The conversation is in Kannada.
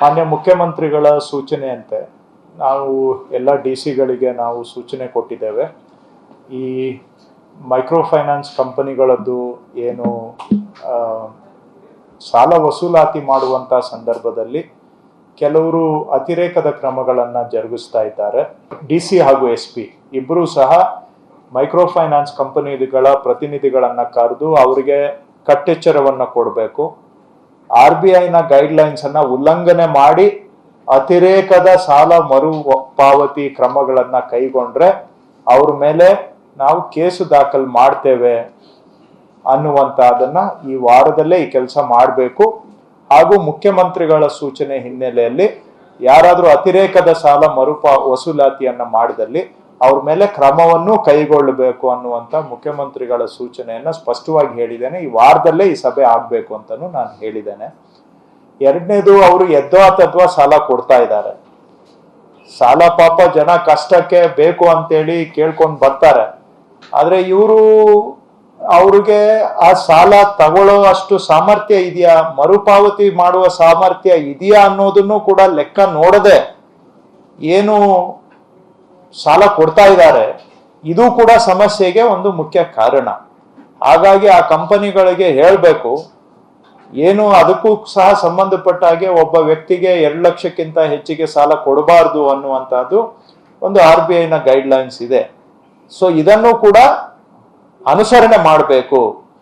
ಮಾನ್ಯ ಮುಖ್ಯಮಂತ್ರಿಗಳ ಸೂಚನೆಯಂತೆ ನಾವು ಎಲ್ಲ ಡಿ ಸಿಗಳಿಗೆ ನಾವು ಸೂಚನೆ ಕೊಟ್ಟಿದ್ದೇವೆ. ಈ ಮೈಕ್ರೋ ಫೈನಾನ್ಸ್ ಕಂಪನಿಗಳದ್ದು ಏನು ಸಾಲ ವಸೂಲಾತಿ ಮಾಡುವಂತ ಸಂದರ್ಭದಲ್ಲಿ ಕೆಲವರು ಅತಿರೇಕದ ಕ್ರಮಗಳನ್ನು ಜರುಗಿಸ್ತಾ ಇದ್ದಾರೆ. ಡಿ ಸಿ ಹಾಗೂ ಎಸ್ ಪಿ ಇಬ್ಬರೂ ಸಹ ಮೈಕ್ರೋ ಫೈನಾನ್ಸ್ ಕಂಪನಿಗಳ ಪ್ರತಿನಿಧಿಗಳನ್ನು ಕರೆದು ಅವರಿಗೆ ಕಟ್ಟೆಚ್ಚರವನ್ನು ಕೊಡಬೇಕು. ಆರ್ ಬಿ ಐನ ಗೈಡ್ಲೈನ್ಸ್ ಅನ್ನ ಉಲ್ಲಂಘನೆ ಮಾಡಿ ಅತಿರೇಕದ ಸಾಲ ಮರು ಪಾವತಿ ಕ್ರಮಗಳನ್ನ ಕೈಗೊಂಡ್ರೆ ಅವ್ರ ಮೇಲೆ ನಾವು ಕೇಸು ದಾಖಲು ಮಾಡ್ತೇವೆ ಅನ್ನುವಂತಹದನ್ನ ಈ ವಾರದಲ್ಲೇ ಈ ಕೆಲಸ ಮಾಡಬೇಕು. ಹಾಗೂ ಮುಖ್ಯಮಂತ್ರಿಗಳ ಸೂಚನೆ ಹಿನ್ನೆಲೆಯಲ್ಲಿ ಯಾರಾದರೂ ಅತಿರೇಕದ ಸಾಲ ಮರುಪಾ, ವಸೂಲಾತಿಯನ್ನ ಮಾಡಿದಲ್ಲಿ ಅವ್ರ ಮೇಲೆ ಕ್ರಮವನ್ನು ಕೈಗೊಳ್ಳಬೇಕು ಅನ್ನುವಂತ ಮುಖ್ಯಮಂತ್ರಿಗಳ ಸೂಚನೆಯನ್ನ ಸ್ಪಷ್ಟವಾಗಿ ಹೇಳಿದ್ದೇನೆ. ಈ ವಾರದಲ್ಲೇ ಈ ಸಭೆ ಆಗಬೇಕು ಅಂತಲೂ ನಾನು ಹೇಳಿದ್ದೇನೆ. ಎರಡನೇದು, ಅವರು ಎದ್ದೋ ಅಥವಾ ಸಾಲ ಕೊಡ್ತಾ ಇದ್ದಾರೆ. ಸಾಲ ಪಾಪ ಜನ ಕಷ್ಟಕ್ಕೆ ಬೇಕು ಅಂತೇಳಿ ಕೇಳ್ಕೊಂಡು ಬರ್ತಾರೆ. ಆದರೆ ಇವರು, ಅವ್ರಿಗೆ ಆ ಸಾಲ ತಗೊಳ್ಳೋ ಅಷ್ಟು ಸಾಮರ್ಥ್ಯ ಇದೆಯಾ? ಮರುಪಾವತಿ ಮಾಡುವ ಸಾಮರ್ಥ್ಯ ಇದೆಯಾ ಅನ್ನೋದನ್ನು ಕೂಡ ಲೆಕ್ಕ ನೋಡದೆ ಏನು ಸಾಲ ಕೊಡ್ತಾ ಇದ್ದಾರೆ, ಇದು ಕೂಡ ಸಮಸ್ಯೆಗೆ ಒಂದು ಮುಖ್ಯ ಕಾರಣ. ಹಾಗಾಗಿ ಆ ಕಂಪನಿಗಳಿಗೆ ಹೇಳಬೇಕು, ಏನು ಅದಕ್ಕೂ ಸಹ ಸಂಬಂಧಪಟ್ಟ ಹಾಗೆ ಒಬ್ಬ ವ್ಯಕ್ತಿಗೆ ಎರಡು ಲಕ್ಷಕ್ಕಿಂತ ಹೆಚ್ಚಿಗೆ ಸಾಲ ಕೊಡಬಾರ್ದು ಅನ್ನುವಂಥದ್ದು ಒಂದು ಆರ್ ಬಿ ಐನ ಗೈಡ್ಲೈನ್ಸ್ ಇದೆ. ಸೊ ಇದನ್ನು ಕೂಡ ಅನುಸರಣೆ ಮಾಡಬೇಕು.